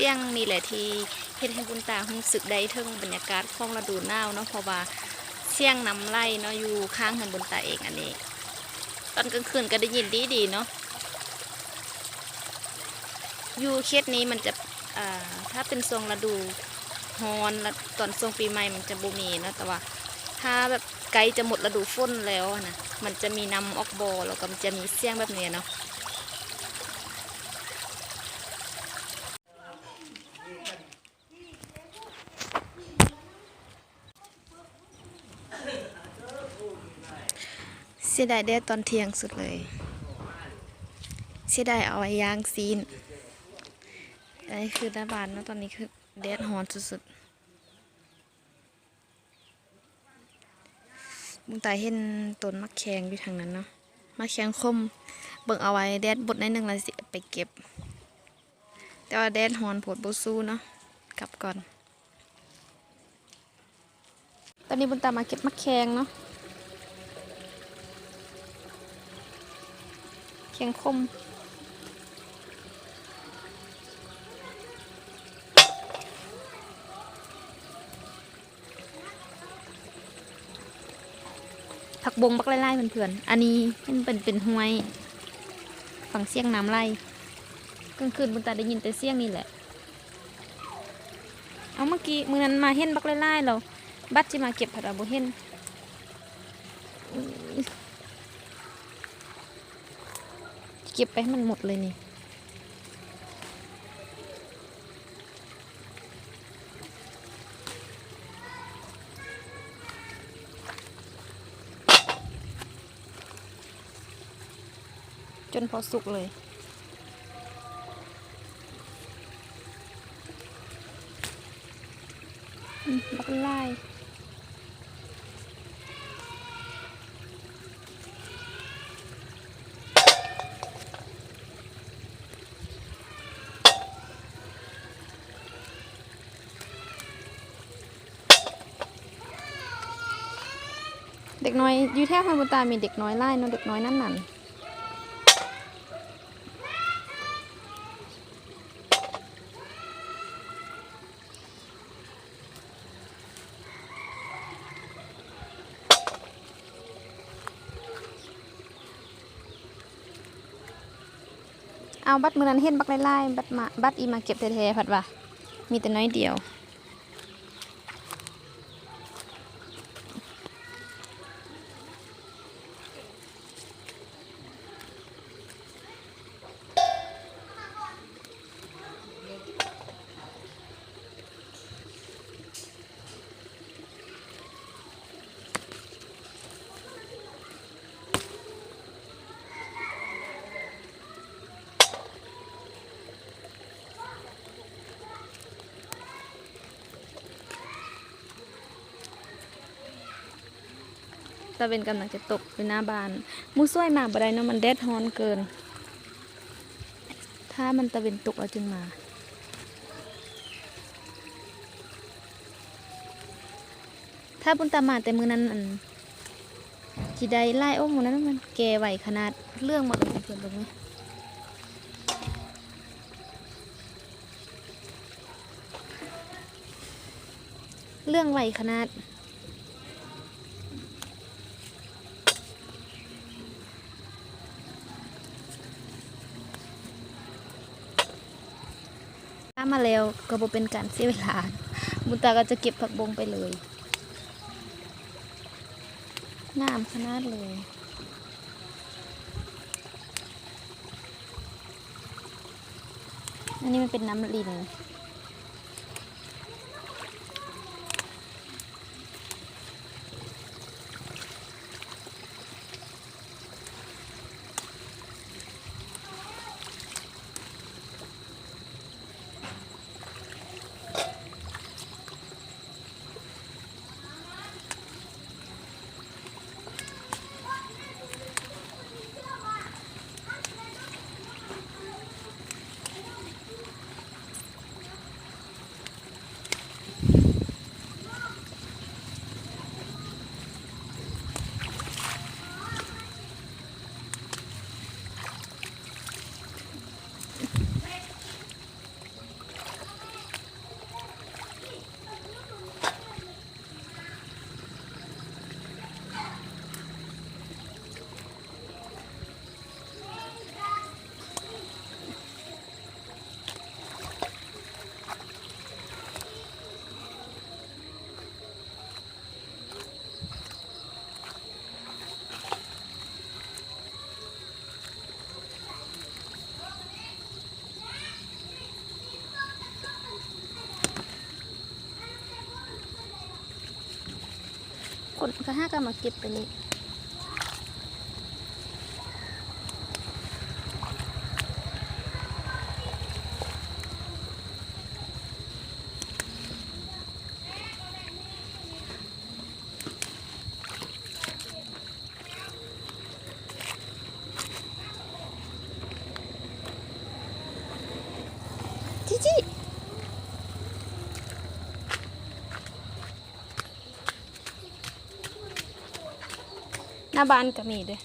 สียงนี่แหละที่เฮ็ดให้บุญตารู้สึกได้ถึงบรรยากาศของฤดูหนาวเนาะเพราะว่าเสียงน้ำไหลเนาะอยู่ข้างของบุญตาเองอันนี้ ตอนกลางคืนก็ได้ยินดีดีเนาะอยู่เขตนี้มันจะถ้าเป็นช่วงฤดูฮอนและตอนช่วงปีใหม่มันจะบ่มีเนาะแต่ว่า ถ้าแบบไกลจะหมดฤดูฝนแล้วนะมันจะมีน้ำออกบอแล้วก็มันจะมีเสียงแบบนี้เนาะ สียดายแดดตอนเที่ยงสุดเลยเสียดายเอาไว้ยางซีนอันนี้คือหน้าบานเนาะตอนนี้คือแดดร้อนสุดๆมึงตายเห็นต้นมะแขงอยู่ทางนั้นเนาะมะแขงคมเบิ่งเอาไว้แดดบดในหนึ่งแล้วสิไปเก็บ แต่ว่าแดดร้อนโผดบุสู้เนาะกลับก่อน ตอนนี้บุญตามาเก็บมะแขงเนาะ เคียงคม ผักบงบักไล่ๆเพื่อนๆ อันนี้เป็นเป็นเป็นห้วยฝั่งเสียงน้ำไล่กลางคืนบุญตาได้ยินแต่เสียงนี่แหละ เอาเมื่อกี้มือนั้นมาเห็นบักไล่ๆเราบัดจะมาเก็บผัดอาบุเห็นอุ๊ย เก็บไปให้มันหมดเลยนี่ จนพอสุกเลยบักไล่ เด็กน้อยอยู่แถวพันบุตามีเด็กน้อยไล่เนาะเด็กน้อยนั่นนั่นเอาบัตรมือนั้นเห็นบักไล่ไล่บัตรมาบัตรอีมาเก็บแท้ๆผัดว่ามีแต่น้อยเดียว ตะเวนกำลังจะตกอยู่หน้าบานมูซ้วยมาบ่ได้เนาะมันแดดฮ้อนเกิน ถ้ามันตะเวนตกเอาจึงมาถ้าบุญตามาแต่มือนั้นอันจีได้ไล่โอ้หมนั้นมันแก่ไหวขนาดเรื่องหมดเลยเพื่อนบอกไหมเรื่องไหวขนาด มาแล้วก็บ่เป็นการเสียเวลา บุญตาก็จะเก็บผักบงไปเลยงามขนาดเลยอันนี้มันเป็นน้ำลิน คนก็ห้าก็มาเก็บไปนี่จิจิห น้าบ้านก็มีด้วย